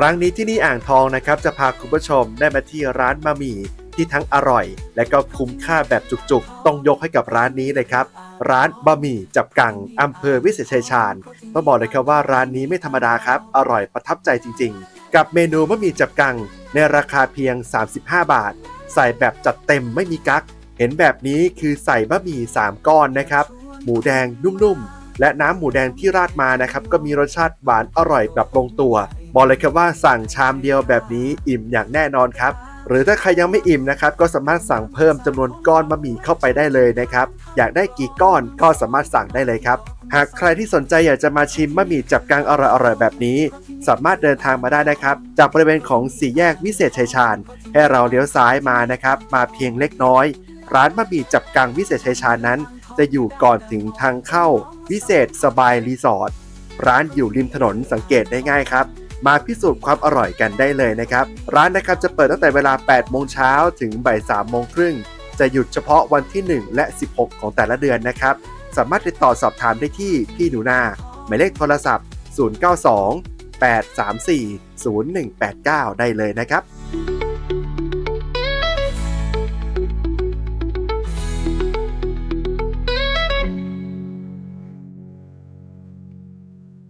ครั้งนี้ที่นี่อ่างทองนะครับจะพาคุณผู้ชมได้มาที่ร้านบะหมี่ที่ทั้งอร่อย และก็คุ้มค่าแบบจุกๆ ต้องยกให้กับร้านนี้เลยครับ ร้านบะหมี่จับกังอำเภอวิเศษชัยชาญต้องบอกเลยครับว่าร้านนี้ไม่ธรรมดาครับ อร่อยประทับใจจริง ๆ กับเมนูบะหมี่จับกัง ในราคาเพียง 35 บาท ใส่แบบจัดเต็มไม่มีกั๊กเห็นแบบนี้คือใส่บะหมี่ 3 ก้อนนะครับ หมูแดงนุ่มๆ และน้ำหมูแดงที่ราดมานะครับ ก็มีรสชาติหวานอร่อยแบบลงตัว บอกเลยครับว่าสั่งชามเดียวแบบนี้อิ่มอย่างแน่นอนครับ หรือถ้าใครยังไม่อิ่มนะครับ ก็สามารถสั่งเพิ่มจำนวนก้อนบะหมี่เข้าไปได้เลยนะครับ อยากได้กี่ก้อนก็สามารถสั่งได้เลยครับหากใครที่สนใจอยากจะมาชิมบะหมี่จับกังอร่อยๆแบบนี้ สามารถเดินทางมาได้นะครับ จากบริเวณของสี่แยกวิเศษชัยชาญ ให้เราเลี้ยวซ้ายมานะครับ มาเพียงเล็กน้อย ร้านบะหมี่จับกังวิเศษชัยชาญนั้น จะอยู่ก่อนถึงทางเข้า วิเศษสบายรีสอร์ทร้านอยู่ริมถนนสังเกตได้ง่ายครับ มาพิสูจน์ความอร่อยกันได้เลยนะครับ ร้านนะครับจะเปิดตั้งแต่เวลา 8 โมงเช้าถึงบ่าย3โมงครึ่ง จะหยุดเฉพาะวันที่ 1 และ 16 ของแต่ละเดือนนะครับ สามารถติดต่อสอบถามได้ที่พี่หนูนาหมายเลขโทรศัพท์ 092 834 0189 ได้เลยนะครับ